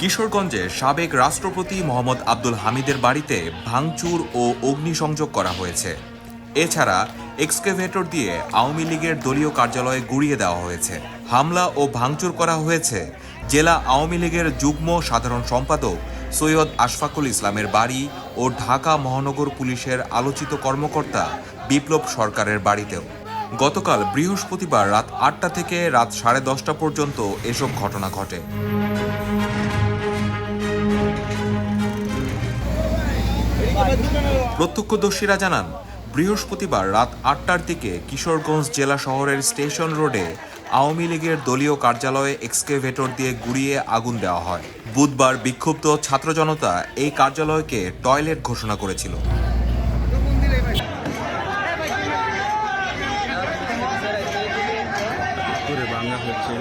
কিশোরগঞ্জে সাবেক রাষ্ট্রপতি মোহাম্মদ আব্দুল হামিদের বাড়িতে ভাঙচুর ও অগ্নিসংযোগ করা হয়েছে। এছাড়া এক্সকেভেটর দিয়ে আওয়ামী লীগের দলীয় কার্যালয়ে গুড়িয়ে দেওয়া হয়েছে। হামলা ও ভাঙচুর করা হয়েছে জেলা আওয়ামী লীগের যুগ্ম সাধারণ সম্পাদক সৈয়দ আশফাকুল ইসলামের বাড়ি ও ঢাকা মহানগর পুলিশের আলোচিত কর্মকর্তা বিপ্লব সরকারের বাড়িতেও। গতকাল বৃহস্পতিবার রাত আটটা থেকে রাত সাড়ে দশটা পর্যন্ত এসব ঘটনা ঘটে। প্রত্যক্ষদর্শীরা জানান, বৃহস্পতিবার রাত আটটার দিকে কিশোরগঞ্জ জেলা শহরের স্টেশন রোডে আওয়ামী লীগের দলীয় কার্যালয়ে এক্সকেভেটর দিয়ে গুড়িয়ে আগুন দেওয়া হয়। বুধবার বিক্ষুব্ধ ছাত্র জনতা এই কার্যালয়কে টয়লেট ঘোষণা করেছিল। বাংলা হচ্ছে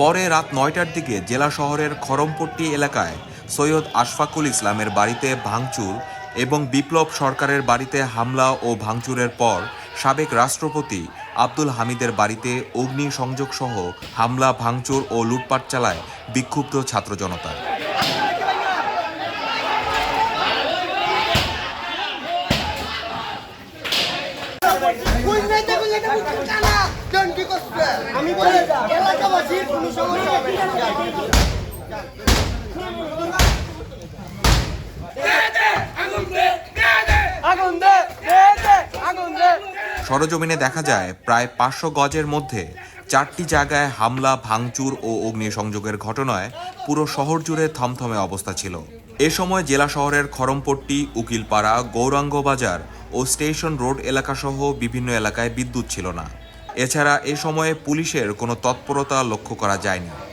পরে রাত নয়টার দিকে জেলা শহরের খরমপট্টি এলাকায় সৈয়দ আশফাকুল ইসলামের বাড়িতে ভাঙচুর এবং বিপ্লব সরকারের বাড়িতে হামলা ও ভাঙচুরের পর সাবেক রাষ্ট্রপতি আব্দুল হামিদের বাড়িতে অগ্নি সংযোগ সহ হামলা, ভাঙচুর ও লুটপাট চালায় বিক্ষুব্ধ ছাত্র জনতা। আমি বলি সরজমিনে দেখা যায়, প্রায় পাঁচশো গজের মধ্যে চারটি জায়গায় হামলা, ভাঙচুর ও অগ্নিসংযোগের ঘটনায় পুরো শহর জুড়ে থমথমে অবস্থা ছিল। এ সময় জেলা শহরের খরমপট্টি উকিলপাড়া গৌরাঙ্গ বাজার ও স্টেশন রোড এলাকাসহ বিভিন্ন এলাকায় বিদ্যুৎ ছিল না। এছাড়া এ সময়ে পুলিশের কোনো তৎপরতা লক্ষ্য করা যায়নি।